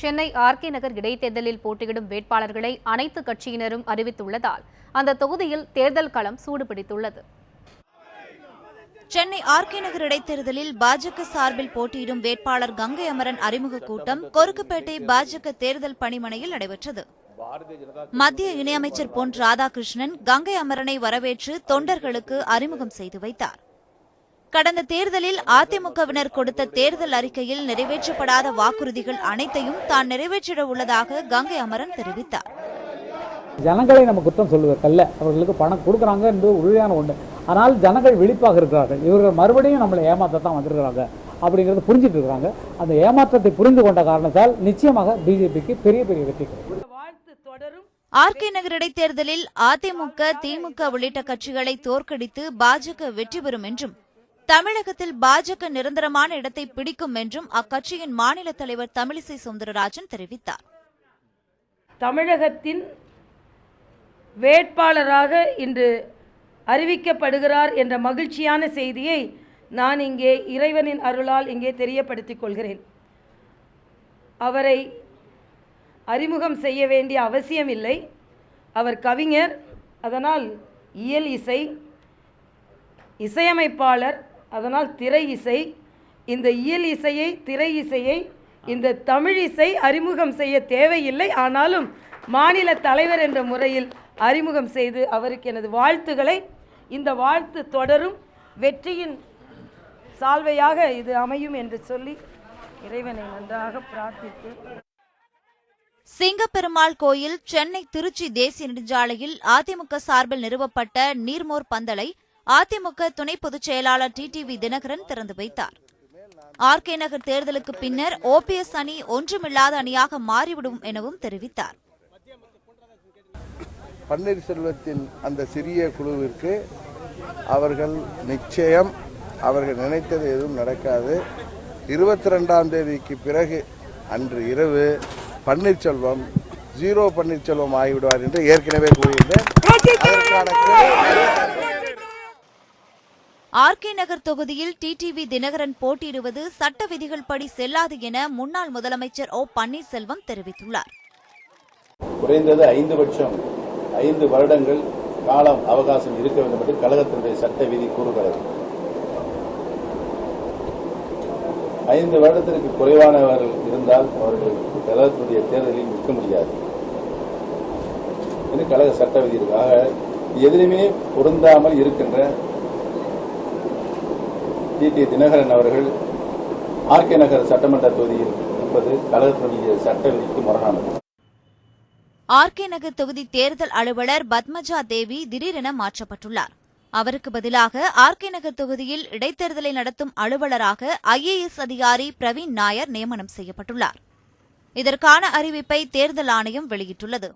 Chennai RK நகர் இடைத்தேர்தலில் போட்டியிடும் வேட்பாளர்களை அனைத்து கட்சியினரும் அறிவித்துள்ளதால் அந்த தொகுதியில் தேர்தல் களம் சூடுபிடித்துள்ளது. சென்னை ஆர்கே நகர் இடைத்தேர்தலில் பாஜக சார்பில் போட்டியிடும் வேட்பாளர் கங்கை அமரன் அறிமுக கூட்டம் கொருக்குப்பேட்டை பாஜக தேர்தல் பணிமனையில் நடைபெற்றது. மத்திய இணையமைச்சர் பொன் ராதாகிருஷ்ணன் கங்கை அமரனை வரவேற்று தொண்டர்களுக்கு அறிமுகம் செய்து வைத்தார். கடந்த தேர்தலில் அதிமுகவினர் கொடுத்த தேர்தல் அறிக்கையில் நிறைவேற்றப்படாத வாக்குறுதிகள் அனைத்தையும் தான் நிறைவேற்றிட உள்ளதாக கங்கை அமரன் தெரிவித்தார். ஜனங்களை நம்ம குற்றம் சொல்வதற்கல்ல அவர்களுக்கு பணம் கொடுக்குறாங்க என்பது உறுதியான ஒன்று ஆனால் ஜனங்கள் விழிப்பாக இருக்கிறார்கள். இவர்கள் மறுபடியும் நம்மளை ஏமாற்றத்தான் வந்திருக்கிறாங்க அப்படிங்கிறது புரிஞ்சிட்டு இருக்கிறாங்க. அந்த ஏமாற்றத்தை புரிந்து கொண்ட காரணத்தால் நிச்சயமாக பிஜேபிக்கு பெரிய பெரிய வெற்றி ஆர்கே நகர் இடைத்தேர்தலில் அதிமுக திமுக உள்ளிட்ட கட்சிகளை தோற்கடித்து பாஜக வெற்றி பெறும் என்றும் தமிழகத்தில் பாஜக நிரந்தரமான இடத்தை பிடிக்கும் என்றும் அக்கட்சியின் மாநில தலைவர் தமிழிசை சவுந்தரராஜன் தெரிவித்தார். தமிழகத்தின் வேட்பாளராக இன்று அறிவிக்கப்படுகிறார் என்ற மகிழ்ச்சியான செய்தியை நான் இங்கே இறைவனின் அருளால் இங்கே தெரியப்படுத்திக் கொள்கிறேன். அவரை அறிமுகம் செய்ய வேண்டிய அவசியம் இல்லை அவர் கவிஞர் அதனால் இயல் இசை இசையமைப்பாளர் அதனால் திரை இசை இந்த இயல் இசையை திரை இசையை இந்த தமிழ் இசை அறிமுகம் செய்ய தேவையில்லை. ஆனாலும் மாநில தலைவர் என்ற முறையில் அறிமுகம் செய்து அவருக்கு எனது வாழ்த்துக்களை. இந்த வாழ்த்து தொடரும். வெற்றியின் சால்வையாக இது அமையும் என்று சொல்லி இறைவனை நன்றாக பிரார்த்தித்து. சிங்கப்பெருமாள் கோயில் சென்னை திருச்சி தேசிய நெடுஞ்சாலையில் அதிமுக சார்பில் நிறுவப்பட்ட நீர்மோர் பந்தலை அதிமுக துணை பொதுச் செயலாளர் டிடிவி தினகரன் திறந்து வைத்தார். ஆர்கே நகர் தேர்தலுக்கு பின்னர் ஓபிஎஸ் அணி ஒன்றுமில்லாத அணியாக மாறிவிடும் எனவும் தெரிவித்தார். பன்னீர்செல்வத்தின் அந்த சிறிய குழுவிற்கு அவர்கள் நிச்சயம் அவர்கள் நினைத்தது எதுவும் நடக்காது. இருபத்தி ரெண்டாம் தேதிக்கு பிறகு அன்று இரவு பன்னீர்செல்வம் ஜீரோ பன்னீர்செல்வம் ஆகிவிடுவார் என்று ஏற்கனவே கூறியிருந்தேன். ஆர்கே நகர் தொகுதியில் டிடிவி தினகரன் போட்டியிடுவது சட்ட விதிகள் படி செல்லாது என முன்னாள் முதலமைச்சர் ஓ பன்னீர்செல்வம் தெரிவித்துள்ளார். குறைந்தது ஐந்து பட்சம் ஐந்து வருடங்கள் காலம் அவகாசம் இருக்க வேண்டும் என்று கழகத்தினுடைய சட்ட விதி கூறுகிறது. ஐந்து வருடத்திற்கு குறைவானவர்கள் இருந்தால் அவர்கள் கழகத்துடைய தேர்தலில் நிற்க முடியாது. என்று கழக சட்ட விதி இருக்கு எதிலுமே பொருந்தாமல் இருக்கின்ற டி. தினகரன் அவர்கள் ஆர்கே நகர் சட்டமன்ற தொகுதியில் இருப்பது கழகத்தினுடைய சட்ட விதிக்கு முரணானது. ஆர்கே நகர் தொகுதி தேர்தல் அலுவலர் பத்மஜா தேவி திடீரென மாற்றப்பட்டுள்ளார். அவருக்கு பதிலாக ஆர்கே நகர் தொகுதியில் இடைத்தேர்தலை நடத்தும் அலுவலராக ஐஏஎஸ் அதிகாரி பிரவீன் நாயர் நியமனம் செய்யப்பட்டுள்ளார். இதற்கான அறிவிப்பை தேர்தல் ஆணையம் வெளியிட்டுள்ளது.